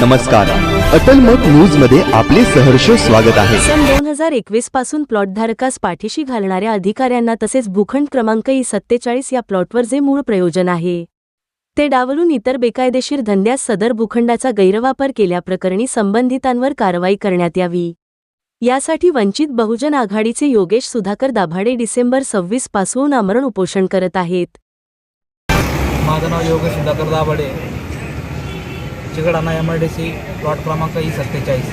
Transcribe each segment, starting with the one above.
नमस्कार. अटल मत न्यूजमध्ये आपले सहर्ष स्वागत आहे. सन दोन हजार एकवीसपासून प्लॉटधारकास पाठीशी घालणाऱ्या अधिकाऱ्यांना तसेच भूखंड क्रमांक ई सत्तेचाळीस या प्लॉटवर जे मूळ प्रयोजन आहे. ते डावलून इतर बेकायदेशीर धंद्यास सदर भूखंडाचा गैरवापर केल्याप्रकरणी संबंधितांवर कारवाई करण्यात यावी. यासाठी वंचित बहुजन आघाडीचे योगेश सुधाकर दाभाडे डिसेंबर सव्वीसपासून आमरण उपोषण करत आहेत. माझं नाव Yogesh Sudhakar Dabhade. Chikadana M I D C plot क्रमांक ई सत्तेचाळीस.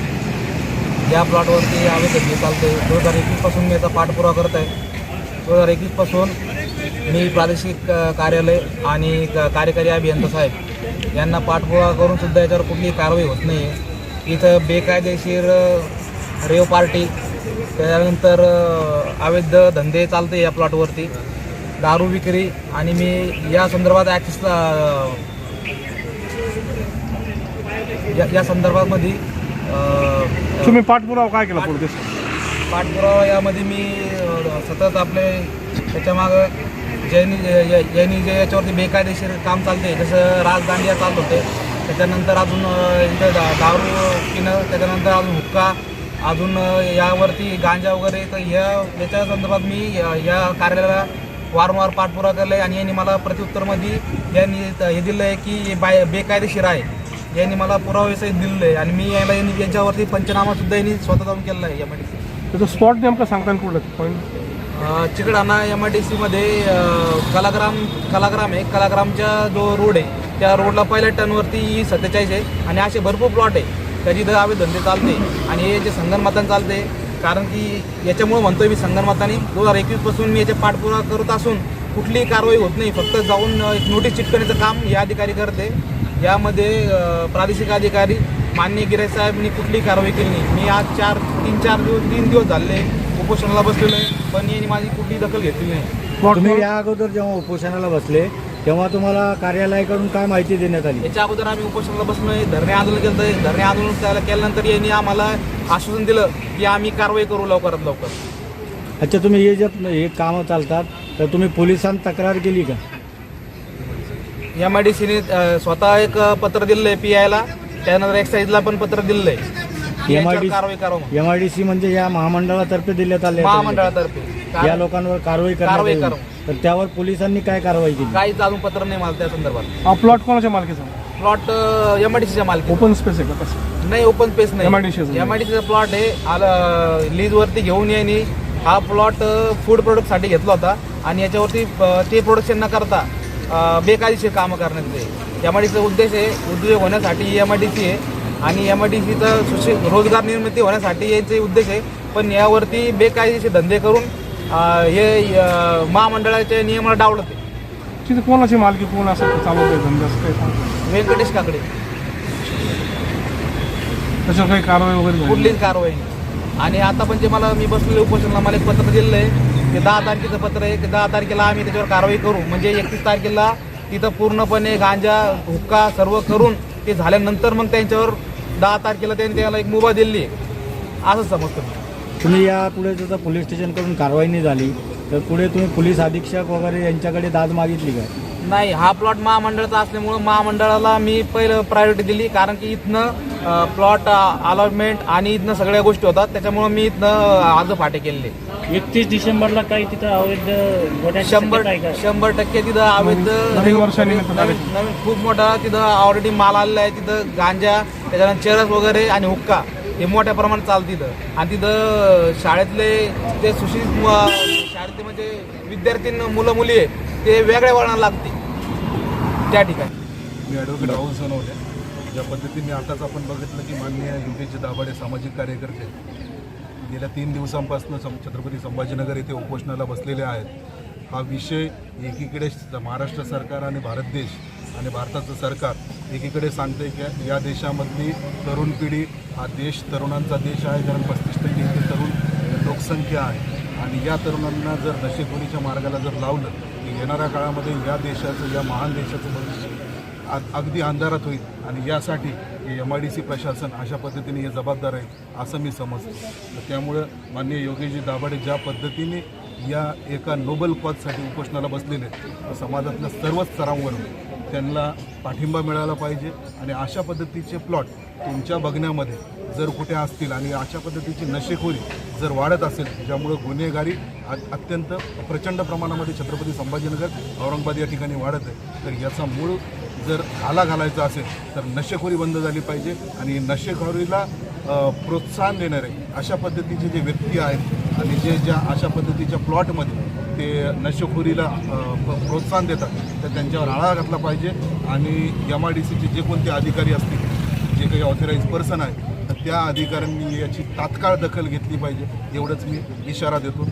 या प्लॉटवरती आम्ही घेतली चालते दोन हजार एकवीसपासून मी याचा पाठपुरावा करत आहे दोन हजार एकवीसपासून मी प्रादेशिक कार्यालय आणि क- कार्यकारी अभियंता साहेब यांना पाठपुरावा करून सुद्धा याच्यावर कुठलीही कारवाई होत नाही आहे इथं बेकायदेशीर रेव पार्टी त्यानंतर अवैध धंदे चालते या प्लॉटवरती दारू विक्री आणि मी या संदर्भात ॲक्सेस या या संदर्भामध्ये तुम्ही पाठपुरावा काय केला पुढे पाठपुरावा यामध्ये मी अ, सतत आपले त्याच्यामागं ज्यांनी ज्यांनी जे याच्यावरती बेकायदेशीर काम चालते. जसं राजदांडिया चालत होते त्याच्यानंतर अजून अ, इथं दा दारू पिणं त्याच्यानंतर अजून हुक्का अजून अ, यावरती गांजा वगैरे तर ह्या याच्या संदर्भात मी या कार्यालयाला वारंवार पाठपुरावा केला आहे आणि यांनी मला प्रत्युत्तरमध्ये यांनी त- हे दिलं आहे की हे बाय बेकायदेशीर आहे. यांनी मला पुरावे सहित दिलेलं आहे आणि मी याला यांनी यांच्यावरती पंचनामा सुद्धा यांनी स्वतः जाऊन केलेला आहे यामध्ये त्याचं स्पॉट नेमकं सांगता येईल कुठलं? पॉईंट अ, चिकडाणा एम आय डी सीमध्ये कलाग्राम कलाग्राम आहे. कलाग्रामच्या जो रोड आहे त्या रोडला पहिल्या टर्नवरती सत्तेचाळीस आहे आणि असे भरपूर प्लॉट आहे. त्या जिथं आवे धंदे चालते आणि हे जे संगणमतान चालते कारण की याच्यामुळे म्हणतोय मी संगणमताने दोन हजार एकवीसपासून मी याचे पाठपुरावा करत असून कुठलीही कारवाई होत नाही. फक्त जाऊन एक नोटीस चिटकण्याचं काम हे अधिकारी करते. यामध्ये प्रादेशिक अधिकारी मान्य गिराय साहेबांनी कुठलीही कारवाई केली नाही. मी आज चार तीन चार दिवस तीन दिवस झाले उपोषणाला बसलेलो आहे पण यांनी माझी कुठलीही दखल घेतली नाही. तुम्ही या अगोदर जेव्हा उपोषणाला बसले तेव्हा तुम्हाला कार्यालयाकडून काय माहिती देण्यात आली? याच्या अगोदर आम्ही उपोषणाला बसलो आहे धरणे आंदोलन केलं आहे धरणे आंदोलन केल्या- केल्यानंतर यांनी आम्हाला आश्वासन दिलं की आम्ही कारवाई करू लवकरात लवकर. अच्छा तुम्ही हे जे हे कामं चालतात तर तुम्ही पोलिसांत तक्रार केली का? एम आय डी सीने स्वतः एक पत्र दिलं आहे पी आयला त्यानंतर एक्साईजला पण पत्र दिलं आहे एम आय डी कारवाई करू म्हणून. एम आय डी सी म्हणजे या महामंडळातर्फे देण्यात आले महामंडळातर्फे. या कार- लोकांवर कारवाई करण्यात कारवाई आली. करू. तर त्यावर पोलिसांनी काय कारवाई केली? काहीच अजून पत्र नाही मला त्या संदर्भात. हा प्लॉट कोणाच्या मालकीचा? प्लॉट एम आय डी सीच्या मालकी ओपन स्पेस आहे का कसं नाही ओपन स्पेस नाही. MIDC चा. एम आय डी सीचा प्लॉट आहे. आलं लीजवरती घेऊन यांनी हा प्लॉट फूड प्रोडक्टसाठी घेतला होता. आणि याच्यावरती अ, ते प्रोडक्शन न करता बेकायदेशीर कामं करण्यात येते एम आय डी सीचा उद्देश आहे उद्योग होण्यासाठी एम आय डी सी आहे. आणि एम आय डी सीचा सुशी रोजगार निर्मिती होण्यासाठी याचे उद्देश आहे. पण यावरती बेकायदेशीर धंदे करून हे महामंडळाच्या नियमाला डावलं ते तिथे कोणाची मालकी कोण असं चालवत धंदा असं काही व्यंकटेश काकडे. त्याच्यावर काही कारवाई वगैरे? कुठलीच कारवाई नाही. आणि आता पण जे मला मी बसलेले उपोषणाला मला एक पत्र दिलेलं आहे. ते दहा तारखेचं पत्र आहे. की दहा तारखेला आम्ही त्याच्यावर कारवाई करू. म्हणजे एकतीस तारखेला तिथं पूर्णपणे गांजा हुक्का सर्व करून ते झाल्यानंतर मग त्यांच्यावर दहा तारखेला त्यांनी त्याला एक मुभा दिली. असं समजतं. तुम्ही या पुढे जर पोलीस स्टेशनकडून कारवाई नाही झाली तर पुढे तुम्ही पोलीस अधीक्षक वगैरे यांच्याकडे दाद मागितली का? नाही हा प्लॉट महामंडळाचा असल्यामुळं महामंडळाला मी पहिलं प्रायोरिटी दिली कारण की इथनं प्लॉट अलॉटमेंट आणि इथनं सगळ्या गोष्टी होतात. त्याच्यामुळं मी इथनं अर्ज फाटे केलेले. एकतीस डिसेंबरला काही तिथं अवैध शंभर शक्यता आहे का? शंभर टक्के तिथं अवैध नवीन वर्षानिमित्त नवीन नवीन खूप मोठा तिथं ऑलरेडी माल आलेला आहे. तिथं गांजा त्याच्यानंतर चरस वगैरे आणि हुक्का हे मोठ्या प्रमाणात चालतं तिथं. आणि तिथं शाळेतले ते सुशिक्षित मु- शाळेतले म्हणजे विद्यार्थी मुलं मुली आहे ते वेगळ्या वळणाला लागते त्या ठिकाणी. मी ॲडव्होकेट राहुल सोनवणे ज्या पद्धतीने आताच आपण बघितलं की माननीय युगेशजी दाभाडे सामाजिक कार्यकर्ते गेल्या तीन दिवसांपासून सं छत्रपती संभाजीनगर येथे उपोषणाला बसलेले आहेत. हा विषय एकीकडे महाराष्ट्र सरकार आणि भारत देश आणि भारताचं सरकार एकीकडे सांगते की या देशामधली तरुण पिढी हा देश तरुणांचा देश आहे. कारण पस्तीस टक्के इथे तरुण लोकसंख्या आहे. आणि या तरुणांना जर नशेखोरीच्या मार्गाला जर लावलं की येणाऱ्या काळामध्ये या देशाचं या महान देशाचं भविष्य अगदी अंधारात होईल. आणि यासाठी एम आय डी सी प्रशासन अशा पद्धतीने हे जबाबदार आहे असं मी समजतो. तर त्यामुळं माननीय योगेशजी दाभाडे ज्या पद्धतीने या एका नोबल पदसाठी उपोषणाला बसलेले तर समाजातल्या सर्वच स्तरांवरून त्यांना पाठिंबा मिळाला पाहिजे. आणि अशा पद्धतीचे प्लॉट तुमच्या बघण्यामध्ये जर कुठे असतील आणि अशा पद्धतीची नशेखोरी जर वाढत असेल ज्यामुळं गुन्हेगारी अत्यंत प्रचंड प्रमाणामध्ये छत्रपती संभाजीनगर औरंगाबाद या ठिकाणी वाढत आहे तर याचा मूळ जर आला घालायचा असेल तर नशेखोरी बंद झाली पाहिजे आणि नशेखोरीला प्रोत्साहन देणारे अशा पद्धतीचे जे व्यक्ती आहेत आणि जे ज्या अशा पद्धतीच्या प्लॉटमध्ये ते नशेखोरीला प्रोत्साहन देतात तर त्यांच्यावर आळा घातला पाहिजे आणि एम आय डी सीचे जे कोणते अधिकारी असतील जे काही ऑथराईज पर्सन आहेत तर त्या अधिकाऱ्यांनी याची तात्काळ दखल घेतली पाहिजे एवढंच मी इशारा देतो.